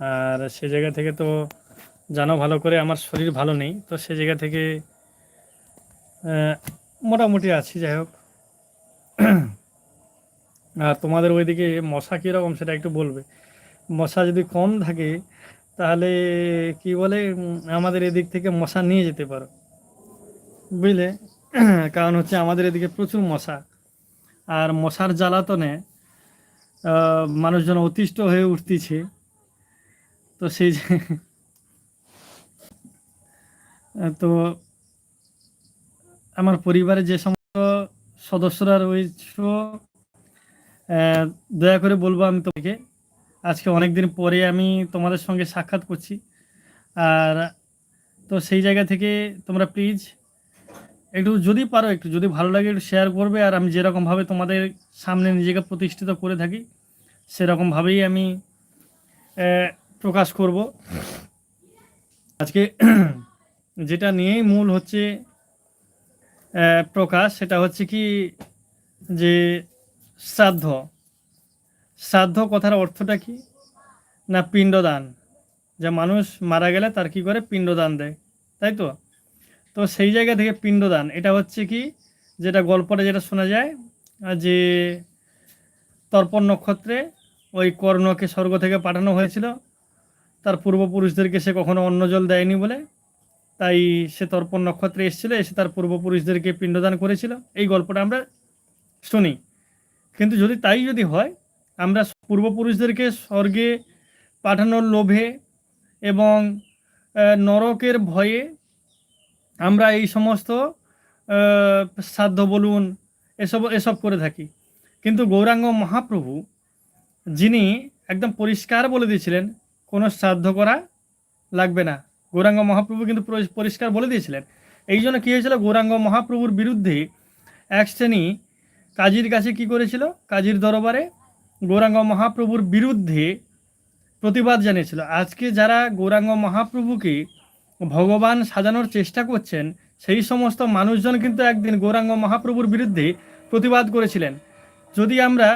আর সে জায়গা থেকে তো জানো ভালো করে আমার শরীর ভালো নেই, তো সে জায়গা থেকে মোটামুটি আছি, যাই হোক। আর তোমাদের ওইদিকে মশা কীরকম সেটা একটু বলবে। মশা যদি কম থাকে, তাহলে কি বলে আমাদের এদিক থেকে মশা নিয়ে যেতে পারো। বুঝলে? কারণ হচ্ছে আমাদের এদিকে প্রচুর মশা। আর মশার জ্বালাতনে মানুষজন অতিষ্ঠ হয়ে উঠতেছে। তো সেই তো আমার পরিবারে যে সমস্ত সদস্যরা রয়েছে দয়া করে বলব আমি তোমাকে, আজকে অনেক দিন পরে আমি তোমাদের সঙ্গে সাক্ষাৎ করছি। আর তো সেই জায়গা থেকে তোমরা প্লিজ একটু যদি পারো, একটু যদি ভালো লাগে একটু শেয়ার করবে। আর আমি যেরকমভাবে তোমাদের সামনে নিজেকে প্রতিষ্ঠিত করে থাকি, সেরকমভাবেই আমি প্রকাশ করব। আজকে যেটা নিয়েই মূল হচ্ছে প্রকাশ, সেটা হচ্ছে কি যে শ্রাদ্ধ। শ্রাদ্ধ কথার অর্থটা কি? না পিণ্ডদান? যে মানুষ মারা গেলে তার কি করে? পিণ্ডদান দেয়। তাই তো? তো সেই জায়গা থেকে পিণ্ডদান, এটা হচ্ছে কি? যেটা গল্পটা যেটা শোনা যায়, যে তর্পণ নক্ষত্রে ওই কর্ণকে স্বর্গ থেকে পাঠানো হয়েছিল। তার পূর্বপুরুষদেরকে সে কখনো অন্ন জল দেয়নি বলে। তাই সে তর্পণ নক্ষত্রে এসেছিল, এসে তার পূর্বপুরুষদেরকে পিণ্ডদান করেছিল। এই গল্পটা আমরা শুনি। কিন্তু যদি তাই যদি হয়, আমরা পূর্বপুরুষদেরকে স্বর্গে পাঠানোর লোভে এবং নরকের ভয়ে আমরা এই সমস্ত শ্রাদ্ধ বলুন, এসব এসব করে থাকি। কিন্তু গৌরাঙ্গ মহাপ্রভু, যিনি একদম পরিষ্কার বলে দিয়েছিলেন কোনো শ্রাদ্ধ করা লাগবে না। গৌরাঙ্গ মহাপ্রভু কিন্তু পরিষ্কার বলে দিয়েছিলেন। এই জন্য কী হয়েছিল? গৌরাঙ্গ মহাপ্রভুর বিরুদ্ধে এক শ্রেণি কাজীর কাছে কি করেছিল? কাজীর দরবারে গৌরাঙ্গ মহাপ্রভুর বিরুদ্ধে প্রতিবাদ জানিয়েছিল। আজকে যারা গৌরাঙ্গ মহাপ্রভুকে ভগবান সাজানোর চেষ্টা করছেন, সেই সমস্ত মানুষজন কিন্তু একদিন গৌরাঙ্গ মহাপ্রভুর বিরুদ্ধে প্রতিবাদ করেছিলেন। যদি আমরা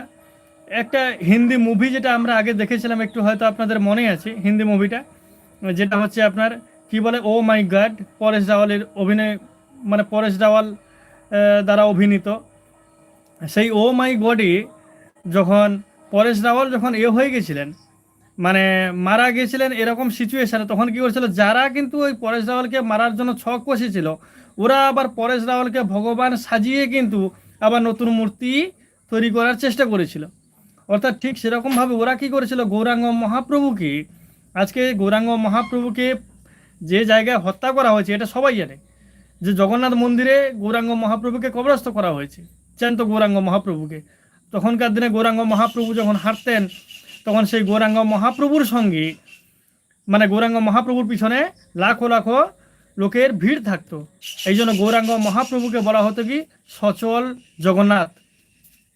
একটা হিন্দি মুভি যেটা আমরা আগে দেখেছিলাম, একটু হয়তো আপনাদের মনে আছে হিন্দি মুভিটা যেটা হচ্ছে আপনার কি বলে ও মাই গড পরেশ রাওয়ালের অভিনয় মানে পরেশ রাওয়াল দ্বারা অভিনীত। সেই ও মাই গডে যখন পরেশ রাওয়াল যখন এ হয়ে গেছিলেন মানে মারা গেছিলেন এরকম সিচুয়েশানে তখন কি করেছিল যারা কিন্তু ওই পরেশ রাওয়ালকে মারার জন্য ছক কষেছিল, ওরা আবার পরেশ রাওয়ালকে ভগবান সাজিয়ে কিন্তু আবার নতুন মূর্তি তৈরি করার চেষ্টা করেছিল। অর্থাৎ ঠিক সেরকমভাবে ওরা কি করেছিল? গৌরাঙ্গ মহাপ্রভুকে, আজকে গৌরাঙ্গ মহাপ্রভুকে যে জায়গায় হত্যা করা হয়েছে, এটা সবাই জানে। যে জগন্নাথ মন্দিরে গৌরাঙ্গ মহাপ্রভুকে কবরস্থ করা হয়েছে জ্যান্ত গৌরাঙ্গ মহাপ্রভুকে। তখনকার দিনে গৌরাঙ্গ মহাপ্রভু যখন হাঁটতেন, তখন সেই গৌরাঙ্গ মহাপ্রভুর সঙ্গে মানে গৌরাঙ্গ মহাপ্রভুর পিছনে লাখো লাখো লোকের ভিড় থাকতো। এই জন্য গৌরাঙ্গ মহাপ্রভুকে বলা হতো কি? সচল জগন্নাথ।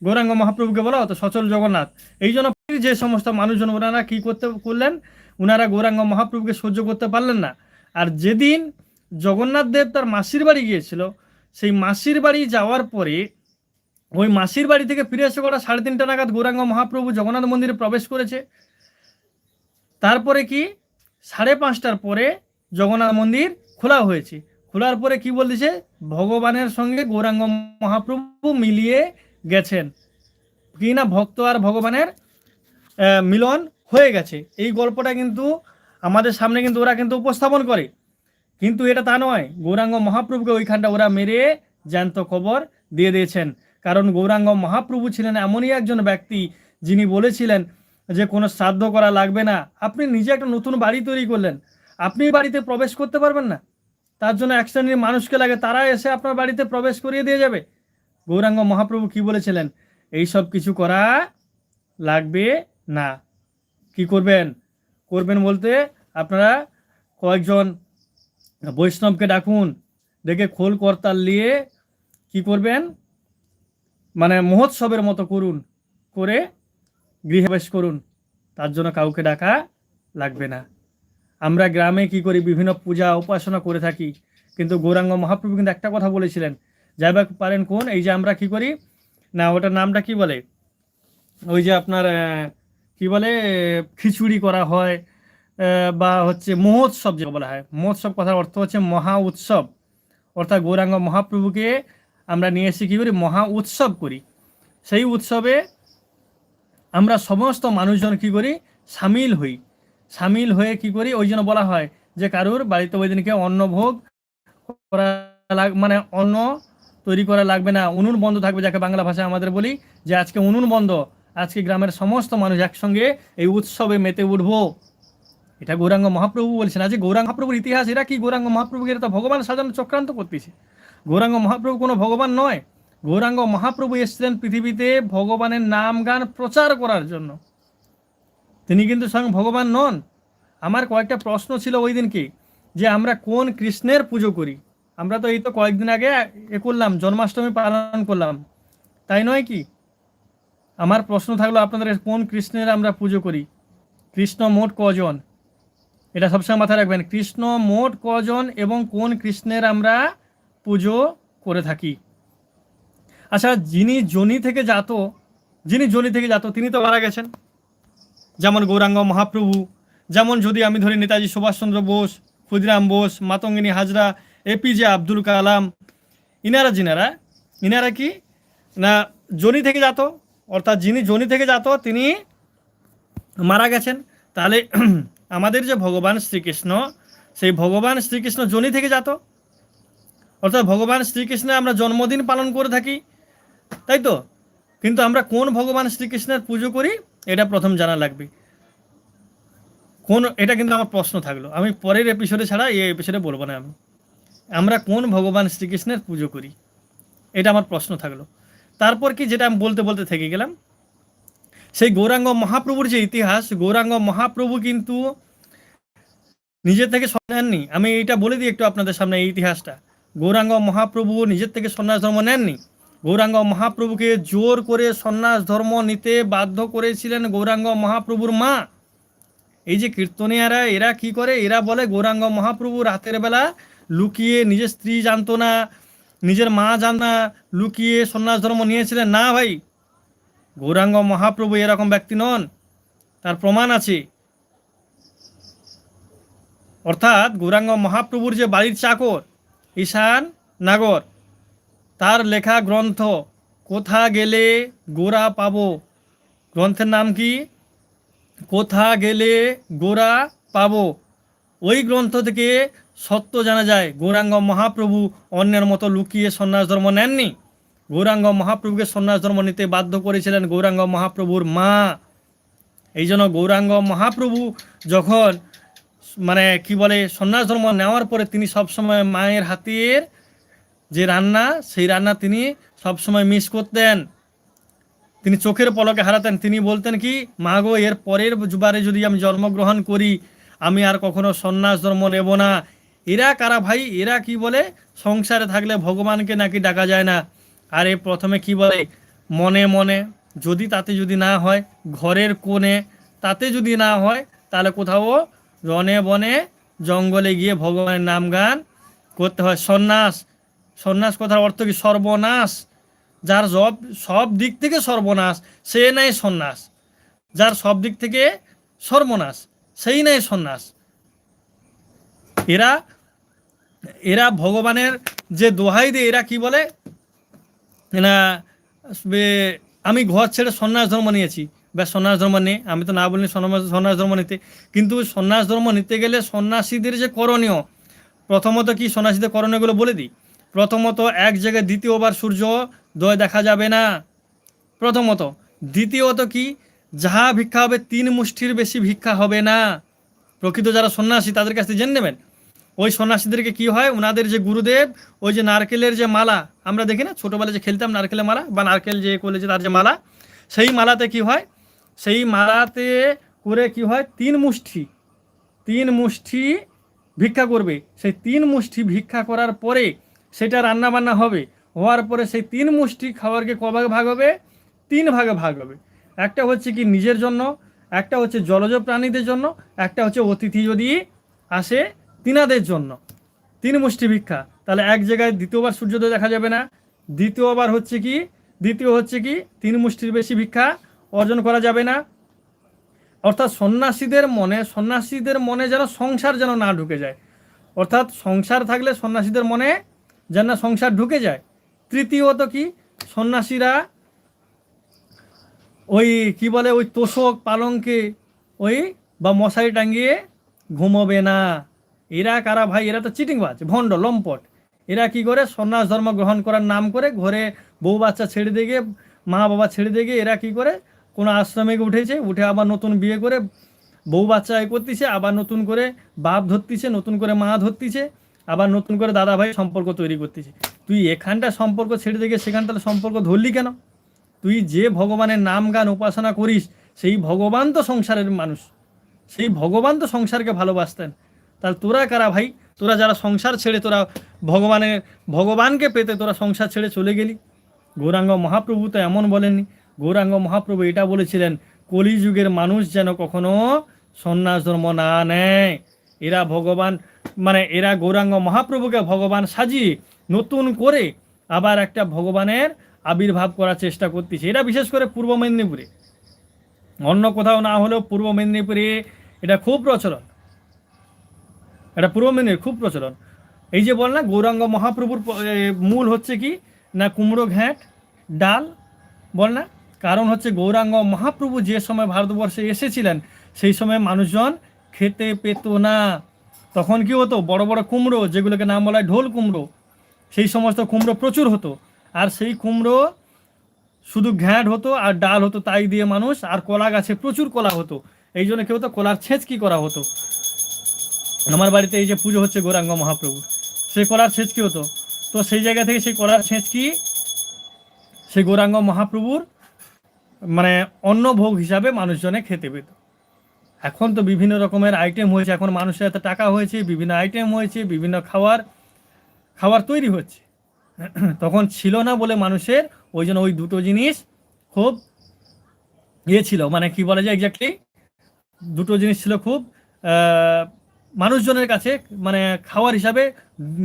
গৌরাঙ্গ মহাপ্রভুকে বলা হতো সচল জগন্নাথ। এই জন্য যে সমস্ত মানুষজন, ওনারা কি করতে করলেন? ওনারা গৌরাঙ্গ মহাপ্রভুকে সহ্য করতে পারলেন না। আর যেদিন জগন্নাথ দেব তার মাসির বাড়ি গিয়েছিল, সেই মাসির বাড়ি যাওয়ার পরে ওই মাসির বাড়ি থেকে ফিরে এসে কটা সাড়ে তিনটা নাগাদ গৌরাঙ্গ মহাপ্রভু জগন্নাথ মন্দিরে প্রবেশ করেছে। তারপরে কি? সাড়ে পাঁচটার পরে জগন্নাথ মন্দির খোলা হয়েছে। খোলার পরে কি বলতেছে ভগবানের সঙ্গে গৌরাঙ্গ মহাপ্রভু মিলিয়ে গেছেন। কি না ভক্ত আর ভগবানের মিলন হয়ে গেছে। এই গল্পটা কিন্তু আমাদের সামনে কিন্তু ওরা কিন্তু উপস্থাপন করে। কিন্তু এটা তা নয়, গৌরাঙ্গ মহাপ্রভুকে ওইখানটা ওরা মেরে জ্যান্ত খবর দিয়ে দিয়েছেন। কারণ গৌরাঙ্গ মহাপ্রভু ছিলেন এমনই একজন ব্যক্তি যিনি বলেছিলেন যে, কোনো শ্রাদ্ধ করা লাগবে না। আপনি নিজে একটা নতুন বাড়ি তৈরি করলেন। আপনি বাড়িতে প্রবেশ করতে পারবেন না। তার জন্য এক শ্রেণির মানুষকে লাগে, তারা এসে আপনার বাড়িতে প্রবেশ করিয়ে দিয়ে যাবে। গৌরাঙ্গ মহাপ্রভু কি বলেছিলেন? এই সব কিছু করা লাগবে না। কি করবেন? করবেন বলতে আপনারা কয়েকজন বৈষ্ণবকে ডাকুন ডেকে খোল করতাল নিয়ে কি করবেন? মানে মহোৎসবের মতো করুন, করে গৃহে প্রবেশ করুন। তার জন্য কাউকে ডাকা লাগবে না। আমরা গ্রামে কি করি? বিভিন্ন পূজা উপাসনা করে থাকি। কিন্তু গৌরাঙ্গ মহাপ্রভু কিন্তু একটা কথা বলেছিলেন যাইবা পারেন কোন, এই যে আমরা কি করি? না, ওটার নামটা কি বলে? ওই যে আপনার কি বলে? খিচুড়ি করা হয় বা হচ্ছে মহোৎসব যে বলা হয়। মহোৎসব কথার অর্থ হচ্ছে মহা উৎসব। অর্থাৎ গৌরাঙ্গ মহাপ্রভুকে আমরা নিয়ে এসে কী করি? মহা উৎসব করি। সেই উৎসবে আমরা সমস্ত মানুষজন কি করি? সামিল হই। সামিল হয়ে কি করি? ওই জন্য বলা হয় যে কারুর বাড়িতে ওই দিনকে অন্নভোগ করা মানে অন্ন তৈরি করা লাগবে না। উনুন বন্ধ থাকবে যাকে বাংলা ভাষায় আমাদের বলি, যে আজকে উনুন বন্ধ। আজকে গ্রামের সমস্ত মানুষ একসঙ্গে এই উৎসবে মেতে উঠব। এটা গৌরাঙ্গ মহাপ্রভু বলছেন। আজ গৌরাঙ্গ মহাপ্রভুর ইতিহাস, এরা কি গৌরাঙ্গ মহাপ্রভুকে? এরা তো ভগবান সাজানো চক্রান্ত করতেছে। গৌরাঙ্গ মহাপ্রভু কোনো ভগবান নয়। গৌরাঙ্গ মহাপ্রভু এসেছিলেন পৃথিবীতে ভগবানের নাম গান প্রচার করার জন্য। তিনি কিন্তু স্বয়ং ভগবান নন। আমার কয়েকটা প্রশ্ন ছিল ওই দিনকে, যে আমরা কোন কৃষ্ণের পুজো করি? আমরা তো এই তো কয়েকদিন আগে এ করলাম, জন্মাষ্টমী পালন করলাম। তাই নয় কি? আমার প্রশ্ন থাকল আপনাদের কোন কৃষ্ণের আমরা পুজো করি? কৃষ্ণ মোট কজন? এটা সবসময় মাথায় রাখবেন, কৃষ্ণ মোট কজন এবং কোন কৃষ্ণের আমরা পুজো করে থাকি? আচ্ছা যিনি জনি থেকে জাত, যিনি জনি থেকে জাত, তিনি তো মারা গেছেন। যেমন গৌরাঙ্গ মহাপ্রভু, যেমন যদি আমি ধরি নেতাজি সুভাষচন্দ্র বোস, ক্ষুদিরাম বোস, মাতঙ্গিনী হাজরা এপিজে আব্দুল কালাম। ইনারা যিনারা ইনারা কি? না, জনি থেকে যাত অর্থাৎ যিনি জনি থেকে যাত তিনি মারা গেছেন। তাহলে আমাদের যে ভগবান শ্রীকৃষ্ণ, সেই ভগবান শ্রীকৃষ্ণ জনি থেকে যাত অর্থাৎ ভগবান শ্রীকৃষ্ণের আমরা জন্মদিন পালন করে থাকি। তাই তো? কিন্তু আমরা কোন ভগবান শ্রীকৃষ্ণের পুজো করি? এটা প্রথম জানা লাগবে। কোন, এটা কিন্তু আমার প্রশ্ন থাকল। আমি পরের এপিসোডে ছাড়া এই এপিসোডে বলব না আমি। আমরা কোন ভগবান শ্রীকৃষ্ণের পুজো করি? এটা আমার প্রশ্ন থাকল। তারপর কি যেটা আমি বলতে বলতে থেকে গেলাম? সেই গৌরাঙ্গ মহাপ্রভুর যে ইতিহাস, গৌরাঙ্গ মহাপ্রভু কিন্তু নিজের থেকে নেননি। আমি এইটা বলে দিই একটু আপনাদের সামনে এই ইতিহাসটা। গৌরাঙ্গ মহাপ্রভু নিজের থেকে সন্ন্যাস ধর্ম নেননি। গৌরাঙ্গ মহাপ্রভুকে জোর করে সন্ন্যাস ধর্ম নিতে বাধ্য করেছিলেন গৌরাঙ্গ মহাপ্রভুর মা। এই যে কীর্তনিয়ারা, এরা কি করে? এরা বলে, গৌরাঙ্গ মহাপ্রভু রাতের বেলা লুকিয়ে নিজের স্ত্রী জানতো না, নিজের মা জান না, লুকিয়ে সন্ন্যাস ধর্ম নিয়েছিলেন। না ভাই, গৌরাঙ্গ মহাপ্রভু এরকম ব্যক্তি নন। তার প্রমাণ আছে। অর্থাৎ গৌরাঙ্গ মহাপ্রভুর যে বাড়ির চাকর, ঈশান নাগর, তার লেখা গ্রন্থ, কোথা গেলে গোরা পাব? গ্রন্থের নাম কি? কোথা গেলে গোরা পাব? ওই গ্রন্থ থেকে সত্য জানা যায়, গৌরাঙ্গ মহাপ্রভু অন্যের মতো লুকিয়ে সন্ন্যাস ধর্ম নেননি। গৌরাঙ্গ মহাপ্রভুকে সন্ন্যাস ধর্ম নিতে বাধ্য করেছিলেন গৌরাঙ্গ মহাপ্রভুর মা। এই জন্য গৌরাঙ্গ মহাপ্রভু যখন মানে কি বলে, সন্ন্যাস ধর্ম নেওয়ার পরে তিনি সবসময় মায়ের হাতের যে রান্না, সেই রান্না তিনি সবসময় মিস করতেন। তিনি চোখের পলকে হারাতেন। তিনি বলতেন কি, মা গো, এর পরের বারে যদি আমি জন্মগ্রহণ করি, আমি আর কখনো সন্ন্যাস ধর্ম নেব না। এরা কারা ভাই? এরা কি বলে? সংসারে থাকলে ভগবানকে নাকি ডাকা যায় না। আর প্রথমে কি বলে? মনে মনে। যদি তাতে যদি না হয়, ঘরের কোণে তাতে যদি না হয়, তাহলে কোথাও রনে বনে জঙ্গলে গিয়ে ভগবানের নাম গান করতে হয়। সন্ন্যাস। সন্ন্যাস কথার অর্থ কি? সর্বনাশ। যার সব সব দিক থেকে সর্বনাশ, সে নেয় সন্ন্যাস। যার সব দিক থেকে সর্বনাশ, সেই নেয় সন্ন্যাস। এরা এরা ভগবানের যে দোহাই দিয়ে এরা কি বলে? না আমি ঘর ছেড়ে সন্ন্যাস ধর্ম নিয়েছি। বা সন্ন্যাস ধর্ম নিয়ে আমি তো না বলিনি সন্ন্যাস ধর্ম নিতে। কিন্তু সন্ন্যাস ধর্ম নিতে গেলে সন্ন্যাসীদের যে করণীয়, প্রথমত কি সন্ন্যাসীদের করণীয়গুলো বলে দিই? প্রথমত এক জায়গায় দ্বিতীয়বার সূর্য দয় দেখা যাবে না। প্রথমত। দ্বিতীয়ত কি? যাহা ভিক্ষা হবে, তিন মুষ্টির বেশি ভিক্ষা হবে না। প্রকৃত যারা সন্ন্যাসী, তাদের কাছে জেনে নেবেন? ওই সন্ন্যাসীদেরকে কি হয়? ওনাদের যে গুরুদেব, ওই যে নারকেলের যে মালা, আমরা দেখি না, ছোটোবেলায় যে খেলতাম নারকেলের মালা বা নারকেল যে করলে যে তার যে মালা, সেই মালাতে কি হয়? সেই মালাতে করে কি হয়? তিন মুষ্টি তিন মুষ্টি ভিক্ষা করবে। সেই তিন মুষ্টি ভিক্ষা করার পরে সেটা রান্না বান্না হবে। হওয়ার পরে সেই তিন মুষ্টি খাবারকে ক ভাগে ভাগ হবে? তিন ভাগে ভাগ হবে। একটা হচ্ছে কি নিজের জন্য, একটা হচ্ছে জলজ প্রাণীদের জন্য, একটা হচ্ছে অতিথি যদি আসে তিনাদের জন্য। তিন মুষ্টি ভিক্ষা। তাহলে এক জায়গায় দ্বিতীয়বার সূর্যোদয় দেখা যাবে না। দ্বিতীয়বার হচ্ছে কি? দ্বিতীয় হচ্ছে কি? তিন মুষ্টির বেশি ভিক্ষা অর্জন করা যাবে না। অর্থাৎ সন্ন্যাসীদের মনে সন্ন্যাসীদের মনে যেন সংসার যেন না ঢুকে যায়। অর্থাৎ সংসার থাকলে সন্ন্যাসীদের মনে যেন না সংসার ঢুকে যায়। তৃতীয়ত কি? সন্ন্যাসীরা ওই কি বলে? ওই তোষক পালঙ্কে ওই বা মশারি টাঙ্গিয়ে ঘুমোবে না। এরা কারা ভাই, এরা তো চিটিংবাজ, ভণ্ড, লম্পট। এরা কি করে? সন্ন্যাস ধর্ম গ্রহণ করার নাম করে ঘরে বউ বাচ্চা ছেড়ে দিয়ে মা বাবা ছেড়ে দিয়ে এরা কি করে? কোনো আশ্রমে উঠেছে, উঠে আবার নতুন বিয়ে করে বউ বাচ্চা এ করতেছে, আবার নতুন করে বাপ ধরতিছে, নতুন করে মা ধরতিছে, আবার নতুন করে দাদা ভাই সম্পর্ক তৈরি করতেছে। তুই এখানটা সম্পর্ক ছেড়ে দিয়ে সেখানটা সম্পর্ক ধরলি কেন? তুই যে ভগবানের নাম গান উপাসনা করিস, সেই ভগবান তো সংসারের মানুষ। সেই ভগবান তো সংসারকে ভালোবাসতেন। তাহলে তোরা কারা ভাই? তোরা যারা সংসার ছেড়ে তোরা ভগবানের ভগবানকে পেতে তোরা সংসার ছেড়ে চলে গেলি। গৌরাঙ্গ মহাপ্রভু তো এমন বলেননি। গৌরাঙ্গ মহাপ্রভু এটা বলেছিলেন, কলিযুগের মানুষ যেন কখনো সন্ন্যাস ধর্ম না নেয়। এরা ভগবান মানে এরা গৌরাঙ্গ মহাপ্রভুকে ভগবান সাজিয়ে নতুন করে আবার একটা ভগবানের আবির্ভাব করার চেষ্টা করতেছে। এটা বিশেষ করে পূর্ব মেদিনীপুরে। অন্য কোথাও না হলেও পূর্ব মেদিনীপুরে এটা খুব প্রচলন। এটা পূর্ব মেদিনীপুর, খুব প্রচলন। এই যে বল না, গৌরাঙ্গ মহাপ্রভুর মূল হচ্ছে কি? না কুমড়ো ঘ্যাঁট, ডাল, বল না? কারণ হচ্ছে গৌরাঙ্গ মহাপ্রভু যে সময় ভারতবর্ষে এসেছিলেন, সেই সময় মানুষজন খেতে পেত না। তখন কি হতো? বড় বড় কুমড়ো, যেগুলোকে নাম বলা হয় ঢোল কুমড়ো, সেই সমস্ত কুমড়ো প্রচুর হতো। আর সেই কুমড়ো শুধু ঘ্যাঁট হতো আর ডাল হতো তাই দিয়ে মানুষ, আর কলা গাছে প্রচুর কলা হতো। এই জন্য কেউ হতো? কলার ছেঁচকি করা হতো। আমার বাড়িতে এই যে পুজো হচ্ছে গৌরাঙ্গ মহাপ্রভু সেই কলার ছেঁচকি হতো? তো সেই জায়গা থেকে সেই কলার ছেঁচকি সেই গৌরাঙ্গ মহাপ্রভুর মানে অন্ন ভোগ হিসাবে মানুষজনে খেতে পেত। এখন তো বিভিন্ন রকমের আইটেম হয়েছে, এখন মানুষের এত টাকা হয়েছে, বিভিন্ন আইটেম হয়েছে, বিভিন্ন খাবার খাবার তৈরি হচ্ছে। তখন ছিল না বলে মানুষের, ওই জন্য ওই দুটো জিনিস খুব ইয়ে ছিল মানে কি বলা যায় এক্স্যাক্টলি দুটো জিনিস ছিল খুব মানুষজনের কাছে মানে খাওয়ার হিসাবে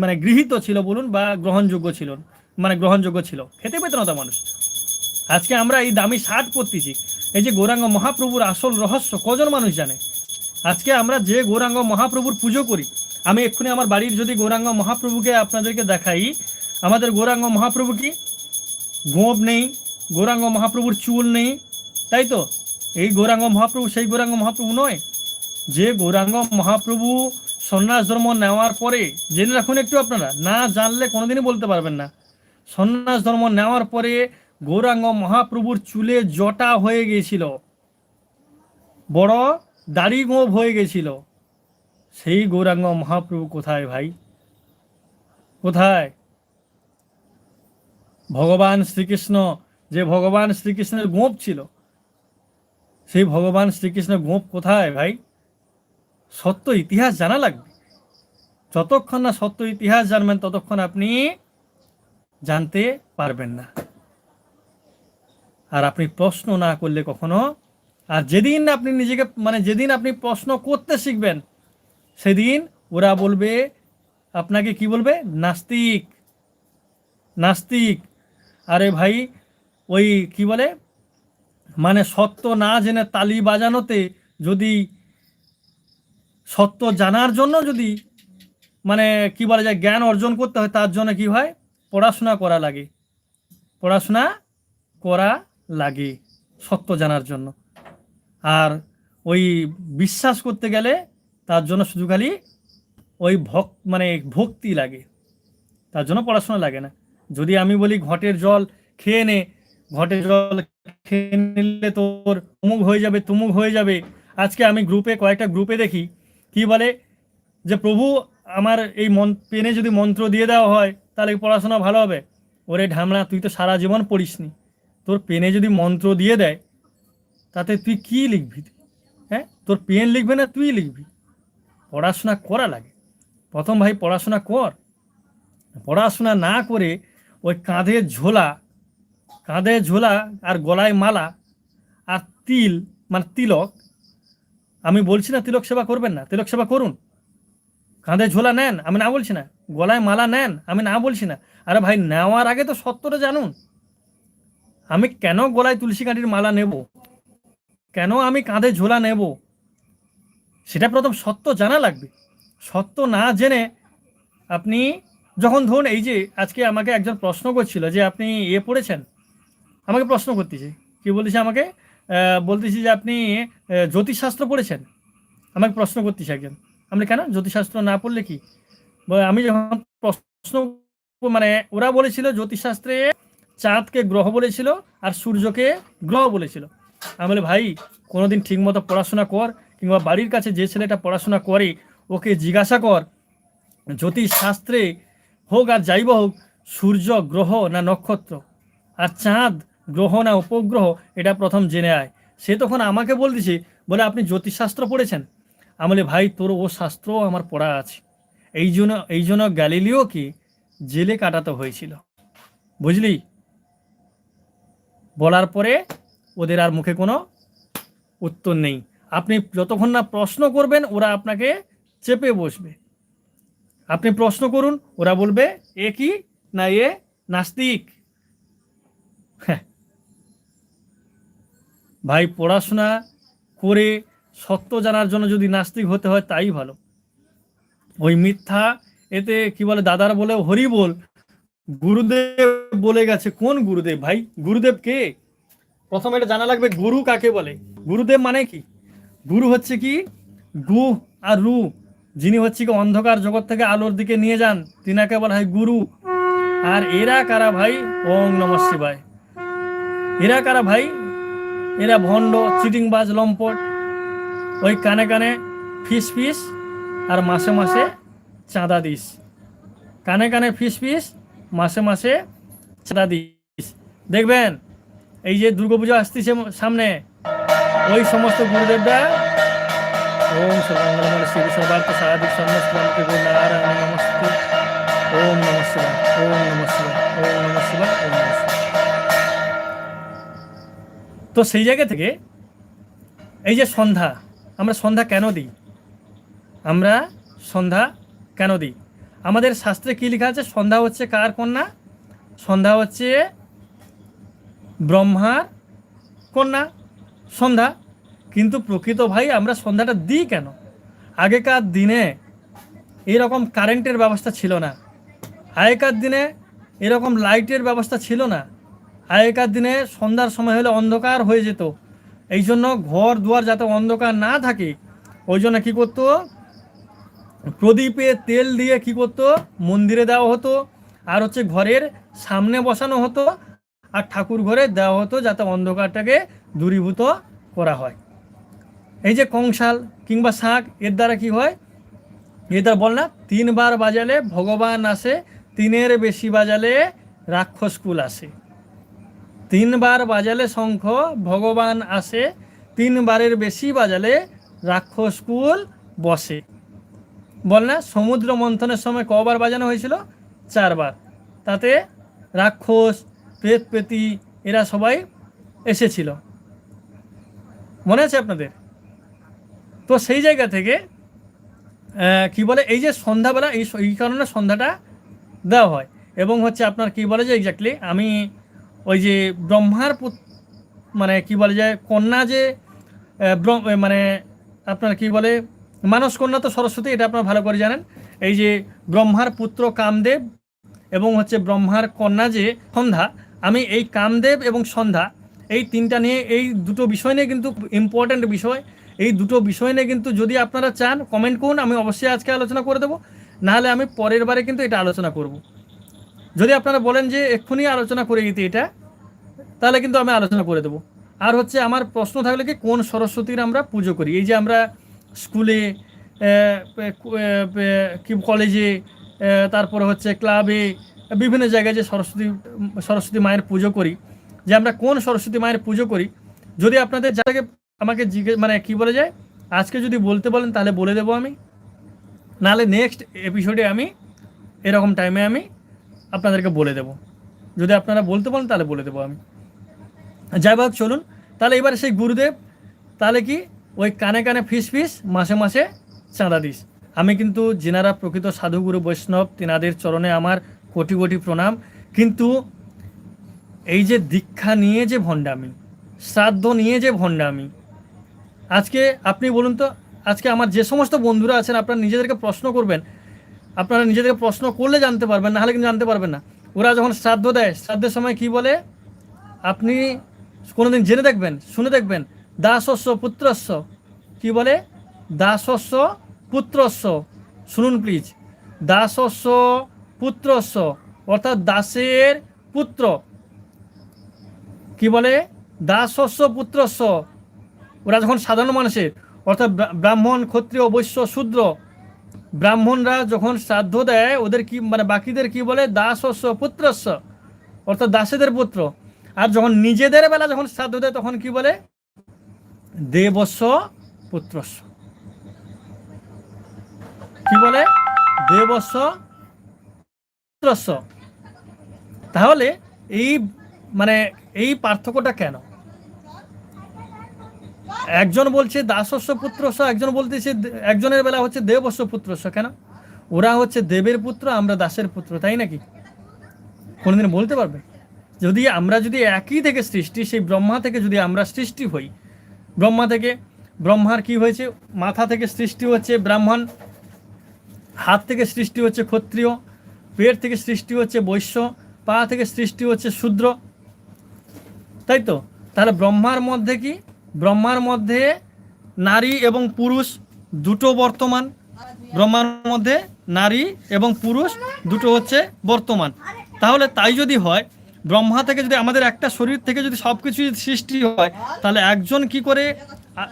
মানে গৃহীত ছিল বলুন বা গ্রহণযোগ্য ছিল মানে গ্রহণযোগ্য ছিল। খেতে পেত না তো মানুষ। আজকে আমরা এই দামি শার্ট পরতেছি এই যে গৌরাঙ্গ মহাপ্রভুর আসল রহস্য কজন মানুষ জানে? আজকে আমরা যে গৌরাঙ্গ মহাপ্রভুর পুজো করি, আমি এক্ষুনি আমার বাড়ির যদি গৌরাঙ্গ মহাপ্রভুকে আপনাদেরকে দেখাই, আমাদের গৌরাঙ্গ মহাপ্রভু কি? গোপ নেই, গৌরাঙ্গ মহাপ্রভুর চুল নেই, তাই তো? এই গৌরাঙ্গ মহাপ্রভু সেই গৌরাঙ্গ মহাপ্রভু নয়? যে গৌরাঙ্গ মহাপ্রভু সন্ন্যাস ধর্ম নেওয়ার পরে, জেনে রাখুন একটু আপনারা, না জানলে কোনোদিনই বলতে পারবেন না। সন্ন্যাস ধর্ম নেওয়ার পরে গৌরাঙ্গ মহাপ্রভুর চুলে জটা হয়ে গিয়েছিল। বড় দাড়ি গোঁপ হয়ে গেছিল সেই গৌরাঙ্গ মহাপ্রভু কোথায় ভাই? কোথায়? ভগবান শ্রীকৃষ্ণ, যে ভগবান শ্রীকৃষ্ণের গোঁপ ছিল, সেই ভগবান শ্রীকৃষ্ণের গোঁপ কোথায় ভাই? সত্য ইতিহাস জানা লাগবে। যতক্ষণ না সত্য ইতিহাস জানবেন, ততক্ষণ আপনি জানতে পারবেন না। আর আপনি প্রশ্ন না করলে কখনো, আর যেদিন আপনি নিজেকে মানে যেদিন আপনি প্রশ্ন করতে শিখবেন, সেদিন ওরা বলবে, আপনাকে কি বলবে? নাস্তিক। নাস্তিক। আরে ভাই, ওই কি বলে? মানে সত্য না জেনে তালি বাজানোতে যদি সত্য জানার জন্য যদি মানে কি বলা যায় জ্ঞান অর্জন করতে হয়, তার জন্য কি হয়? পড়াশোনা করা লাগে। পড়াশোনা করা লাগে সত্য জানার জন্য। আর ওই বিশ্বাস করতে গেলে তার জন্য শুধু খালি ওই ভক মানে ভক্তি লাগে। তার জন্য পড়াশোনা লাগে না। যদি আমি বলি ঘটের জল খেয়ে নে, ঘটের জল খেয়ে নিলে তোর তুমুক হয়ে যাবে, তুমুক হয়ে যাবে। আজকে আমি গ্রুপে কয়েকটা গ্রুপে দেখি কি বলে? যে প্রভু, আমার এই মন, পেনে যদি মন্ত্র দিয়ে দেওয়া হয়, তাহলে পড়াশোনা ভালো হবে? ওরে ঢামনা তুই তো সারা জীবন পড়িসনি। তোর পেনে যদি মন্ত্র দিয়ে দেয়, তাতে তুই কি লিখবি? হ্যাঁ? তোর পেন লিখবে না তুই লিখবি? পড়াশোনা করা লাগে। প্রথম ভাই, পড়াশোনা কর। পড়াশোনা না করে ওই কাঁধে ঝোলা কাঁধে ঝোলা আর গলায় মালা আর তিল মানে তিলক আমি বলছি না তিলক সেবা করবেন না, তিলক সেবা করুন। কাঁধে ঝোলা নেন, আমি না বলছি না। গলায় মালা নেন, আমি না বলছি না। আরে ভাই, নেওয়ার আগে তো সত্যটা জানুন। আমি কেন গলায় তুলসী কাঠির মালা নেব? কেন আমি কাঁধে ঝোলা নেব? সেটা প্রথম সত্য জানা লাগবে। সত্য না জেনে আপনি যখন ধরুন এই যে আজকে আমাকে একজন প্রশ্ন করছিল যে আপনি ইয়ে পড়েছেন, আমাকে প্রশ্ন করতেছে। কি বলতেছে আমাকে? বলতেছি যে আপনি জ্যোতিষশাস্ত্র পড়েছেন? আমাকে প্রশ্ন করতেছে একজন। আমি কেন? জ্যোতিষশাস্ত্র না পড়লে কি? আমি যখন প্রশ্ন মানে ওরা বলেছিল জ্যোতিষশাস্ত্রে চাঁদকে গ্রহ বলেছিল আর সূর্যকে গ্রহ বলেছিল। আমি বলে, ভাই, কোনোদিন ঠিকমতো পড়াশোনা কর, কিংবা বাড়ির কাছে যে ছেলেটা পড়াশোনা করে, ওকে জিজ্ঞাসা কর, জ্যোতিষশাস্ত্রে হোক আর যাইব হোক, সূর্য, গ্রহ না নক্ষত্র? আর চাঁদ গ্রহ না উপগ্রহ, এটা প্রথম জেনে আয়। সে তখন আমাকে বলতেছে বলে, আপনি জ্যোতিষশাস্ত্র পড়েছেন? আমি বলি, ভাই, তোর ও শাস্ত্র আমার পড়া আছে। এই জন্য এই জন্য গ্যালিলিওকে জেলে কাটাতে হয়েছিল। বুঝলি? বলার পরে ওদের আর মুখে কোনো উত্তর নেই। আপনি যতক্ষণ না প্রশ্ন করবেন, ওরা আপনাকে চেপে বসবে। আপনি প্রশ্ন করুন, ওরা বলবে, এ কি? না, এ নাস্তিক? হ্যাঁ। ভাই, পড়াশোনা করে সত্য জানার জন্য যদি নাস্তিক হতে হয়, তাই ভালো। ওই মিথ্যা, এতে কি বলে, দাদার বলে হরি বল গুরুদেব বলে গেছে, কোন গুরুদেব ভাই? গুরুদেব কে? প্রথমে এটা জানা লাগবে, গুরু কাকে বলে? গুরুদেব মানে কি? গুরু হচ্ছে কি? গু আর রু। যিনি হচ্ছে কি অন্ধকার জগৎ থেকে আলোর দিকে নিয়ে যান, তিনাকে বলা হয় গুরু। আর এরা কারা ভাই? ওং নম শিবায়। এরা কারা ভাই? এরা ভণ্ড, চিটিংবাজ, লম্পট। ওই কানে কানে ফিস ফিস আর মাসে মাসে চাঁদা দিস। কানে কানে ফিস ফিস, মাসে মাসে চাঁদা দিস। দেখবেন, এই যে দুর্গাপুজো আসতেছে সামনে, ওই সমস্ত গুরুদেবরা ওম সর্বমঙ্গল শিব, সর্বার্থ সারাদিক গুরু নারায়ণ, নমস্তে। ওম নম শিবায়, ওম নম শিবায়, ওম নম শিবায়, ওম নম শিবায়। তো সেই জায়গা থেকে এই যে সন্ধ্যা, আমরা সন্ধ্যা কেন দিই? আমরা সন্ধ্যা কেন দিই? আমাদের শাস্ত্রে কী লেখা আছে? সন্ধ্যা হচ্ছে কার কন্যা? সন্ধ্যা হচ্ছে ব্রহ্মার কন্যা। সন্ধ্যা। কিন্তু প্রকৃত ভাই আমরা সন্ধ্যাটা দিই কেন? আগেকার দিনে এরকম কারেন্টের ব্যবস্থা ছিল না। আগেকার দিনে এরকম লাইটের ব্যবস্থা ছিল না। আগেকার দিনে সন্ধ্যার সময় হলে অন্ধকার হয়ে যেত। এই জন্য ঘর, দুয়ার যাতে অন্ধকার না থাকে, ওই জন্য কী করতো? প্রদীপে তেল দিয়ে কি করতো? মন্দিরে দেওয়া হতো। আর হচ্ছে ঘরের সামনে বসানো হতো। আর ঠাকুর ঘরে দেওয়া হতো যাতে অন্ধকারটাকে দূরীভূত করা হয়। এই যে কংসাল কিংবা শাঁখ, এর দ্বারা কি হয়? এর দ্বারা বল না, তিনবার বাজালে ভগবান আসে, তিনের বেশি বাজালে রাক্ষস কুল আসে। তিনবার বাজালে শঙ্খ, ভগবান আসে, তিনবারের বেশি বাজালে রাক্ষস কুল বসে। বল না, সমুদ্র মন্থনের সময় কবার বাজানো হয়েছিল? চারবার। তাতে রাক্ষস প্রেত পেতি এরা সবাই এসেছিল। মনে আছে আপনাদের? তো সেই জায়গা থেকে কি বলে, এই যে সন্ধ্যাবেলা, এই কারণে সন্ধ্যাটা দেওয়া হয়। এবং হচ্ছে আপনার কি বলে যে এক্স্যাক্টলি আমি ওই যে ব্রহ্মার মানে কি বলে যে কন্যা যে মানে আপনার কি বলে, মানস কন্যা তো সরস্বতী, এটা আপনারা ভালো করে জানেন। এই যে ব্রহ্মার পুত্র কামদেব এবং হচ্ছে ব্রহ্মার কন্যা যে সন্ধ্যা, আমি এই কামদেব এবং সন্ধ্যা, এই তিনটা নিয়ে এই দুটো বিষয় নিয়ে কিন্তু ইম্পর্ট্যান্ট বিষয়। এই দুটো বিষয় নিয়ে কিন্তু যদি আপনারা চান কমেন্ট করুন, আমি অবশ্যই আজকে আলোচনা করে দেবো। নাহলে আমি পরের বারে কিন্তু এটা আলোচনা করব। যদি আপনারা বলেন যে এক্ষুনি আলোচনা করে দিতে এটা, তাহলে কিন্তু আমি আলোচনা করে দেবো। আর হচ্ছে আমার প্রশ্ন থাকলে কি কোন সরস্বতীর আমরা পুজো করি? এই যে আমরা স্কুলে কি কলেজে তারপরে হচ্ছে ক্লাবে, বিভিন্ন জায়গায় যে সরস্বতী সরস্বতী মায়ের পুজো করি, যে আমরা কোন সরস্বতী মায়ের পুজো করি? যদি আপনাদের যাকে আমাকে জিজ্ঞেস মানে কি বলে যায়? আজকে যদি বলতে বলেন তাহলে বলে দেবো আমি। নাহলে নেক্সট এপিসোডে আমি এরকম টাইমে আমি আপনাদেরকে বলে দেব। যদি আপনারা বলতে বলেন তাহলে বলে দেবো আমি। যাই হোক চলুন। তাহলে এবার সেই গুরুদেব, তাহলে কি ওই কানে কানে ফিস ফিস, মাসে মাসে চাঁদা দিস। আমি কিন্তু যেনারা প্রকৃত সাধুগুরু বৈষ্ণব, তেনাদের চরণে আমার কোটি কোটি প্রণাম। কিন্তু এই যে দীক্ষা নিয়ে যে ভণ্ডামি, শ্রাদ্ধ নিয়ে যে ভণ্ডামি, আজকে আপনি বলুন তো, আজকে আমার যে সমস্ত বন্ধুরা আছেন, আপনারা নিজেদেরকে প্রশ্ন করবেন আপনারা নিজেদেরকে প্রশ্ন করলে জানতে পারবেন, না হলে কিন্তু জানতে পারবেন না। ওরা যখন শ্রাদ্ধ দেয়, শ্রাদ্ধের সময় কি বলে? আপনি কোনোদিন জেনে দেখবেন, শুনে দেখবেন, দাসস্য পুত্রস্য। কি বলে? দাসস্য পুত্রস্য। শুনুন প্লিজ দাসস্য পুত্রস্য, অর্থাৎ দাসের পুত্র। কি বলে? দাসস্য পুত্রস্য। ওরা যখন সাধারণ মানুষের, অর্থাৎ ব্রাহ্মণ, ক্ষত্রিয়, বৈশ্য, শূদ্র ব্রাহ্মণরা যখন শ্রাদ্ধ দেয়, ওদের কি মানে বাকিদের কি বলে? দাসস্য পুত্রস্য অর্থাৎ দাসেদের পুত্র। আর যখন নিজেদের বেলা যখন শ্রাদ্ধ দেয়, তখন কি বলে? দেবস্য পুত্রস্য কি বলে? দেবস্য পুত্রস্য তাহলে এই মানে এই পার্থক্যটা কেন? একজন বলছে দাসস্য পুত্রস্য একজন বলতেছে একজনের বেলা হচ্ছে দেবস্য পুত্রস্য কেন? ওরা হচ্ছে দেবের পুত্র, আমরা দাসের পুত্র, তাই নাকি? কোনোদিন বলতে পারবে? যদি আমরা যদি একই থেকে সৃষ্টি, সেই ব্রহ্মা থেকে যদি আমরা সৃষ্টি হই, ব্রহ্মা থেকে, ব্রহ্মার কি হয়েছে? মাথা থেকে সৃষ্টি হচ্ছে ব্রাহ্মণ, হাত থেকে সৃষ্টি হচ্ছে ক্ষত্রিয়, পেট থেকে সৃষ্টি হচ্ছে বৈশ্য, পা থেকে সৃষ্টি হচ্ছে শূদ্র, তাই তো? তাহলে ব্রহ্মার মধ্যে কি ব্রহ্মার মধ্যে নারী এবং পুরুষ দুটো বর্তমান। ব্রহ্মার মধ্যে নারী এবং পুরুষ দুটো হচ্ছে বর্তমান। তাহলে তাই যদি হয়, ব্রহ্মা থেকে যদি আমাদের একটা শরীর থেকে যদি সব কিছু সৃষ্টি হয়, তাহলে একজন কি করে,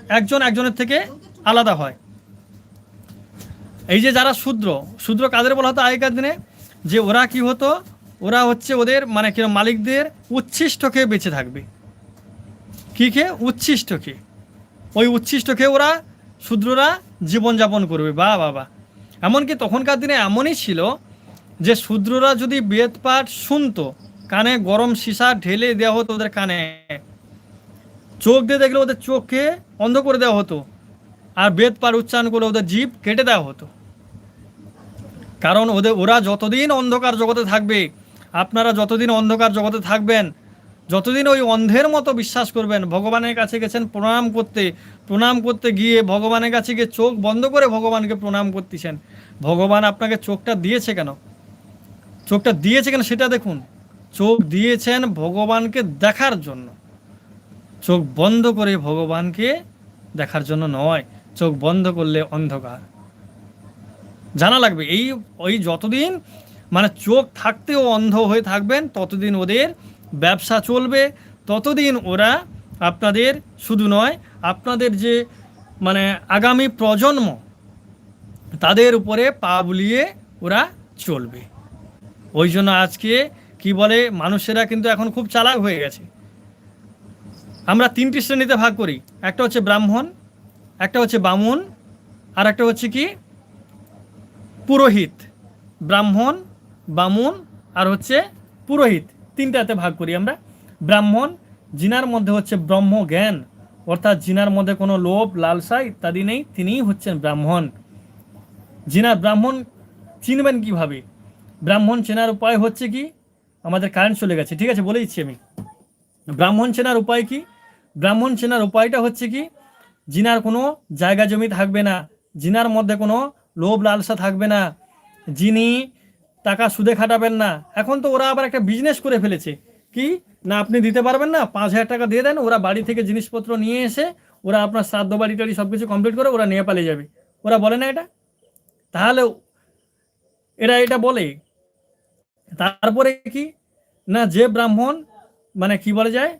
একজন একজনের থেকে আলাদা হয়। এই যে যারা শূদ্র শূদ্র কাদের বলা হতো আগেকার দিনে? যে ওরা কি হতো? ওরা হচ্ছে ওদের মানে কি মালিকদের উচ্ছিষ্ট খেয়ে বেঁচে থাকবে। কী খেয়ে? উচ্ছিষ্ট খেয়ে। ওই উচ্ছিষ্ট খেয়ে ওরা, শূদ্ররা জীবনযাপন করবে। বা বাবা এমনকি তখনকার দিনে এমনই ছিল যে শূদ্ররা যদি বেদ পাঠ শুনতো, কানে গরম সীসা ঢেলে দেওয়া হতো ওদের কানে। চোখ দিয়ে দেখলে ওদের চোখকে অন্ধ করে দেওয়া হতো। আর বেদ পাঠ উচ্চারণ করে ওদের জীব কেটে দেওয়া হতো। কারণ ওদের, ওরা যতদিন অন্ধকার জগতে থাকবে, আপনারা যতদিন অন্ধকার জগতে থাকবেন যতদিন ওই অন্ধের মতো বিশ্বাস করবেন, ভগবানের কাছে গেছেন প্রণাম করতে প্রণাম করতে গিয়ে ভগবানের কাছে গিয়ে চোখ বন্ধ করে ভগবানকে প্রণাম করতেছেন। ভগবান আপনাকে চোখটা দিয়েছে কেন? চোখটা দিয়েছে কেন সেটা দেখুন। চোখ দিয়েছেন ভগবানকে দেখার জন্য। চোখ বন্ধ করে ভগবানকে দেখার জন্য নয়, চোখ বন্ধ করলে অন্ধকার। জানা লাগবে, এই, ওই যতদিন মানে চোখ থাকতেও অন্ধ হয়ে থাকবেন, ততদিন ওদের ব্যবসা চলবে, ততদিন ওরা আপনাদের শুধু নয়, আপনাদের যে মানে আগামী প্রজন্ম, তাদের উপরে পা বুলিয়ে ওরা চলবে। ওই জন্য আজকে কি বলে, মানুষেরা কিন্তু এখন খুব চালাক হয়ে গেছে। আমরা তিনটি শ্রেণীতে ভাগ করি, একটা হচ্ছে ব্রাহ্মণ, একটা হচ্ছে বামুন, আর একটা হচ্ছে কি? পুরোহিত, ব্রাহ্মণ, বামুন, আর হচ্ছে পুরোহিত। তিনটাতে ভাগ করি আমরা। ব্রাহ্মণ, জিনার মধ্যে হচ্ছে ব্রহ্ম জ্ঞান অর্থাৎ জিনার মধ্যে কোনো লোভ, লালসা ইত্যাদি নেই, তিনিই হচ্ছেন ব্রাহ্মণ। জিনার ব্রাহ্মণ চিনবেন কীভাবে? ব্রাহ্মণ চেনার উপায় হচ্ছে কি? আমাদের কারেন্ট চলে গেছে, ঠিক আছে, বলে দিচ্ছি আমি। ব্রাহ্মণ চেনার উপায় কি? ব্রাহ্মণ চেনার উপায়টা হচ্ছে কি? জিনার কোনো জায়গা জমি থাকবে না, জিনার মধ্যে কোনো লোভ, লালসা থাকবে না। যিনি টাকা সুদে খাটাবেন না। এখন তো ওরা আবার একটা বিজনেস করে ফেলেছে। কি? না, আপনি দিতে পারবেন না। পাঁচ হাজার টাকা দিয়ে দেন, ওরা বাড়ি থেকে জিনিসপত্র নিয়ে এসে, ওরা আপনার শ্রাদ্ধ বাড়ি টাড়ি সব কিছু কমপ্লিট করে ওরা নিয়ে পালিয়ে যাবে। ওরা বলে না এটা? তাহলে এরা এটা বলে। তারপরে কি? না, যে ব্রাহ্মণ মানে কি বলে যায়?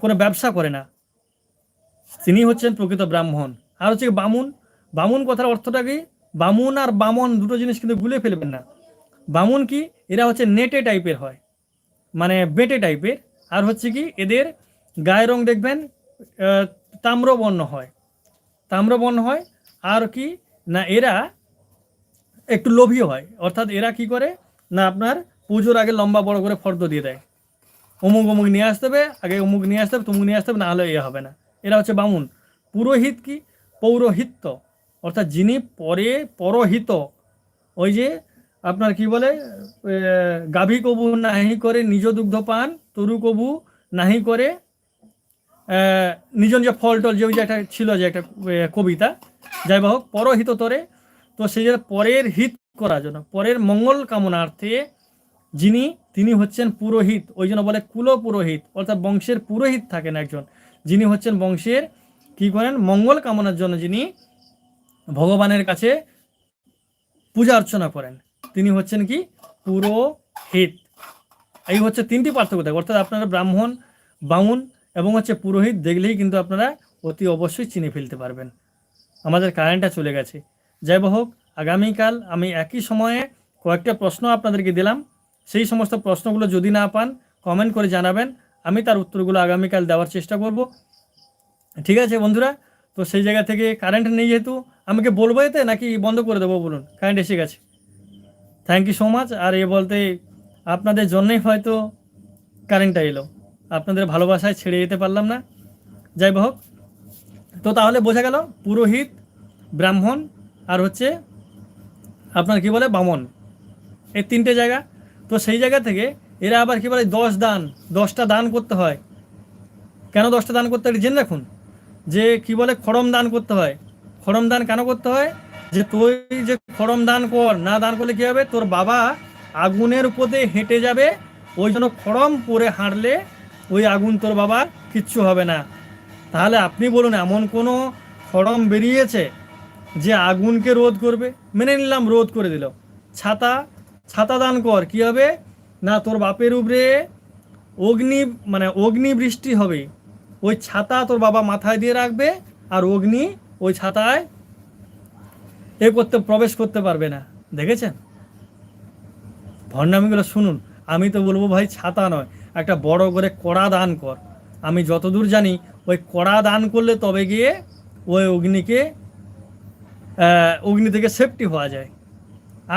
কোনো ব্যবসা করে না। তিনি হচ্ছেন প্রকৃত ব্রাহ্মণ। আর হচ্ছে বামুন? বামুন কথার অর্থটা কি? বামুন আর বামন দুটো জিনিস কিন্তু গুলে ফেলবেন না। বামুন কি? এরা হচ্ছে নেটে টাইপের হয়। মানে বেটে টাইপের। আর হচ্ছে কি? এদের গায়ের রং দেখবেন তাম্রবর্ণ হয়। তাম্রবর্ণ হয়। আর কি? না, এরা একটু লোভী হয়। অর্থাৎ এরা কি করে? না, আপনার পুজোর আগে লম্বা বড় করে ফর্দ দিয়ে দেয়। অমুক অমুক নিয়ে আসতে হবে, আগে অমুক নিয়ে আসতে হবে, তমুক নিয়ে আসতে হবে, না হলে এ হবে না। এরা হচ্ছে বামুন। পুরোহিত কি? পৌরোহিত্য। অর্থাৎ যিনি পরে পরহিত, ওই যে আপনার কি বলে গাভী কবু নাহি করে নিজ দুগ্ধ পান তরু কবু নাহি করে আহ, নিজ নিজ ফল টল যে ওই যে একটা ছিল যে একটা কবিতা যাই হোক পরহিত তরে তো সেই যে পরের হিত করার জন্য পরের মঙ্গল কামনার্থে যিনি তিনি হচ্ছেন পুরোহিত ওই জন্য বলে কুল পুরোহিত অর্থাৎ বংশের পুরোহিত থাকেন একজন যিনি হচ্ছেন বংশের কি করেন মঙ্গল কামনার জন্য যিনি ভগবানের কাছে পূজা অর্চনা করেন। তিনি হচ্ছেন কি? পুরোহিত। এই হচ্ছে তিনটি পার্থক্য থাকে অর্থাৎ আপনারা ব্রাহ্মণ, বামুন এবং হচ্ছে পুরোহিত দেখলেই কিন্তু আপনারা অতি অবশ্যই চিনে ফেলতে পারবেন। আমাদের কারেন্টটা চলে গেছে। যাই হোক, আগামীকাল আমি একই সময়ে কয়েকটা প্রশ্ন আপনাদেরকে দিলাম। সেই সমস্ত প্রশ্নগুলো যদি না পান কমেন্ট করে জানাবেন। আমি তার উত্তরগুলো আগামীকাল দেওয়ার চেষ্টা করব। ঠিক আছে বন্ধুরা? তো সেই জায়গা থেকে কারেন্ট নেই যেহেতু, আমাকে বলব এতে নাকি বন্ধ করে দেবো বলুন? কারেন্ট এসে গেছে। থ্যাংক ইউ সো মাচ আর এ বলতে আপনাদের জন্যই হয়তো কারেন্টটা এলো। আপনাদের ভালোবাসায় ছেড়ে যেতে পারলাম না। যাই হোক, তো তাহলে বোঝা গেল পুরোহিত, ব্রাহ্মণ আর হচ্ছে আপনার কি বলে, বামন। এই তিনটে জায়গা। তো সেই জায়গা থেকে এরা আবার কি বলে, দশ দান, দশটা দান করতে হয়। কেন দশটা দান করতে হয়? জেনে রাখুন যে কি বলে, খড়ম দান করতে হয়। খড়ম দান কেন করতে হয়? যে তুই যে খড়ম দান কর, না দান করলে কি হবে? তোর বাবা আগুনের উপরে হেঁটে যাবে, ওই জন্য খড়ম পরে হাঁটলে ওই আগুন তোর বাবার কিচ্ছু হবে না। তাহলে আপনি বলুন, এমন কোনো খড়ম বেরিয়েছে যে আগুনকে রোধ করবে? মেনে নিলাম, রোধ করে দিল। ছাতা ছাতা দান কর, কি হবে? না, তোর বাপের উপরে অগ্নি মানে অগ্নি বৃষ্টি হবে। ওই ছাতা তোর বাবা মাথায় দিয়ে রাখবে, আর অগ্নি ওই ছাতায় এ করতে, প্রবেশ করতে পারবে না। দেখেছেন? ভণ্ডামিগুলো শুনুন। আমি তো বলব ভাই, ছাতা নয়, একটা বড় করে কড়া দান কর। আমি যতদূর জানি, ওই কড়া দান করলে তবে গিয়ে ওই অগ্নিকে অগ্নি থেকে সেফটি হওয়া যায়।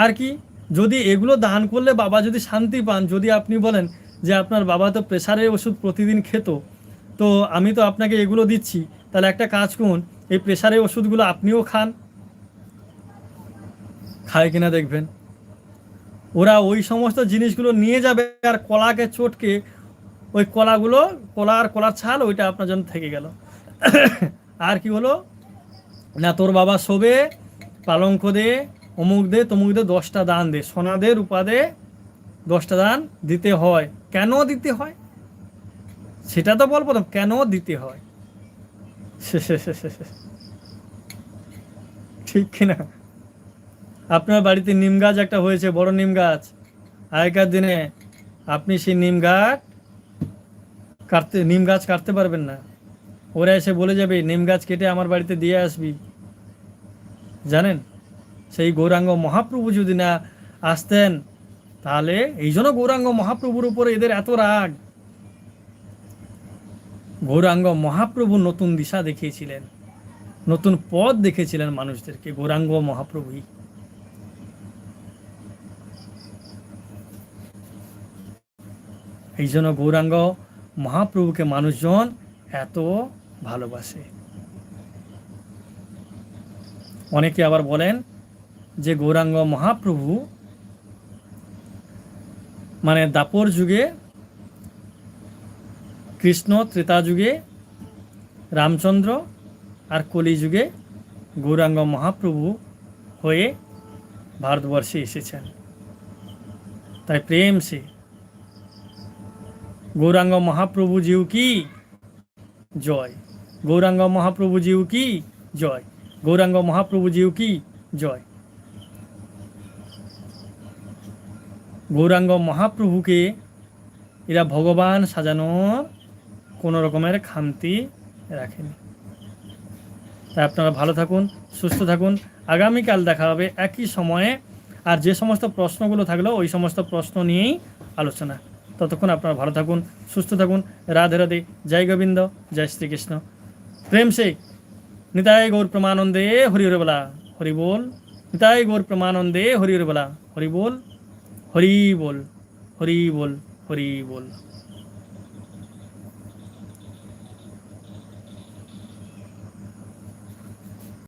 আর কি? যদি এগুলো দান করলে বাবা যদি শান্তি পান, যদি আপনি বলেন যে আপনার বাবা তো প্রেশারের ওষুধ প্রতিদিন খেত, তো আমি তো আপনাকে এগুলো দিচ্ছি। তাহলে একটা কাজ করুন, এই প্রেশারের ওষুধগুলো আপনিও খান খায় কিনা দেখবেন। ওরা ওই সমস্ত জিনিসগুলো নিয়ে যাবে আর কলাকে চটকে ওই কলাগুলো, কলা আর কলার ছাল ওইটা আপনার জন্য থেকে গেল। আর কি হলো? না, তোর বাবা শোবে, পালঙ্ক দে, অমুক দে, তমুক দে, দশটা দান দে। সোনা দে, রূপা দে, দশটা দান দিতে হয়। কেন দিতে হয়? সেটা তো বলব না, কেন দিতে হয়? ঠিক কিনা? আপনার বাড়িতে নিম গাছ একটা হয়েছে, বড় নিম গাছ। আগেকার দিনে আপনি সেই নিম গাছ কাটতে, নিম গাছ কাটতে পারবেন না। ওরা এসে বলে যাবে, নিম গাছ কেটে আমার বাড়িতে দিয়ে আসবি। জানেন? সেই গৌরাঙ্গ মহাপ্রভু যদি না আসতেন, তাহলে এই জন্য গৌরাঙ্গ মহাপ্রভুর উপরে এদের এত রাগ। গৌরাঙ্গ মহাপ্রভু নতুন দিশা দেখিয়েছিলেন, নতুন পথ দেখেছিলেন মানুষদেরকে, গৌরাঙ্গ মহাপ্রভুই। এই জন্য গৌরাঙ্গ মহাপ্রভুকে মানুষজন এত ভালোবাসে। অনেকে আবার বলেন যে গৌরাঙ্গ মহাপ্রভু মানে দাপর যুগে, কৃষ্ণ ত্রেতা যুগে, রামচন্দ্র আর কলি যুগে গৌরাঙ্গ মহাপ্রভু হয়ে ভারতবর্ষে এসেছেন। তাই প্রেম সে। গৌরাঙ্গ মহাপ্রভু জিউ কি? জয়। গৌরাঙ্গ মহাপ্রভু জিউ কি? জয়। গৌরাঙ্গ মহাপ্রভু জিউ কি? জয়। গৌরাঙ্গ মহাপ্রভুকে এরা ভগবান সাজানোর কোনো রকমের খামতি রাখেনি। তাই আপনারা ভালো থাকুন, সুস্থ থাকুন। আগামীকাল দেখা হবে একই সময়ে। আর যে সমস্ত প্রশ্নগুলো থাকল, ওই সমস্ত প্রশ্ন নিয়েই আলোচনা। ততক্ষণ আপনারা ভালো থাকুন, সুস্থ থাকুন। রাধে রাধে, জয় গোবিন্দ, জয় শ্রীকৃষ্ণ। প্রেম সে নিতাই গৌর প্রমানন্দে হরি হরি বলা, হরি বল। নিতাই গৌর প্রমানন্দে হরি হরি বলা, হরি বল। হরি বল হরি বল হরি বল।